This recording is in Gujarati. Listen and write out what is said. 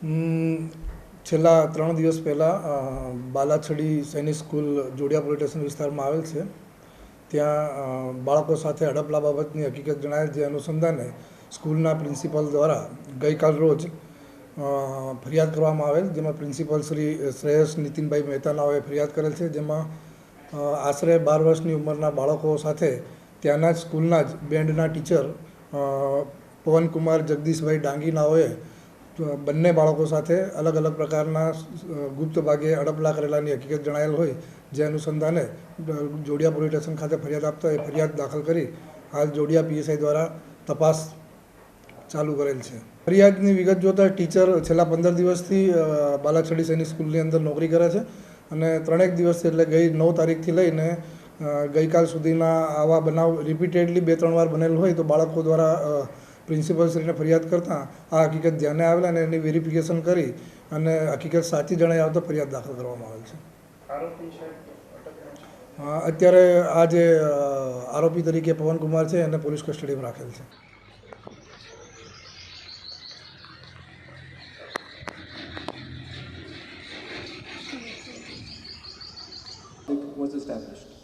છેલ્લા ત્રણ દિવસ પહેલાં બાલાછડી સૈનિક સ્કૂલ જોડિયા પોલીસ સ્ટેશન વિસ્તારમાં આવેલ છે. ત્યાં બાળકો સાથે હડપલા બાબતની હકીકત જણાયેલ જે અનુસંધાને સ્કૂલના પ્રિન્સિપલ દ્વારા ગઈકાલ રોજ ફરિયાદ કરવામાં આવેલ, જેમાં પ્રિન્સિપલ શ્રી શ્રેયસ નીતિનભાઈ મહેતાનાઓએ ફરિયાદ કરેલ છે, જેમાં આશરે બાર વર્ષની ઉંમરના બાળકો સાથે ત્યાંના જ સ્કૂલના જ બેન્ડના ટીચર પવનકુમાર જગદીશભાઈ ડાંગી નાઓએ તો બંને બાળકો સાથે અલગ અલગ પ્રકારના ગુપ્ત ભાગે અડપલા કરેલાની હકીકત જણાયેલ હોય, જે અનુસંધાને જોડિયા પોલીસ સ્ટેશન ખાતે ફરિયાદ આપતા એ ફરિયાદ દાખલ કરી હાલ જોડિયા પીએસઆઈ દ્વારા તપાસ ચાલુ કરેલ છે. ફરિયાદની વિગત જોતાં ટીચર છેલ્લા પંદર દિવસથી બાલાછડી સૈનિક સ્કૂલની અંદર નોકરી કરે છે અને ત્રણેક દિવસથી એટલે ગઈ નવ તારીખથી લઈને ગઈકાલ સુધીના આવા બનાવ રિપીટેડલી બે ત્રણ વાર બનેલ હોય તો બાળકો દ્વારા પ્રિન્સિપલશ્રીને ફરિયાદ કરતાં આ હકીકત ધ્યાને આવેલા અને એની વેરિફિકેશન કરી અને હકીકત સાચી જણાઈ આવતા ફરિયાદ દાખલ કરવામાં આવેલ છે. અત્યારે આ જે આરોપી તરીકે પવનકુમાર છે એને પોલીસ કસ્ટડીમાં રાખેલ છે. Was established.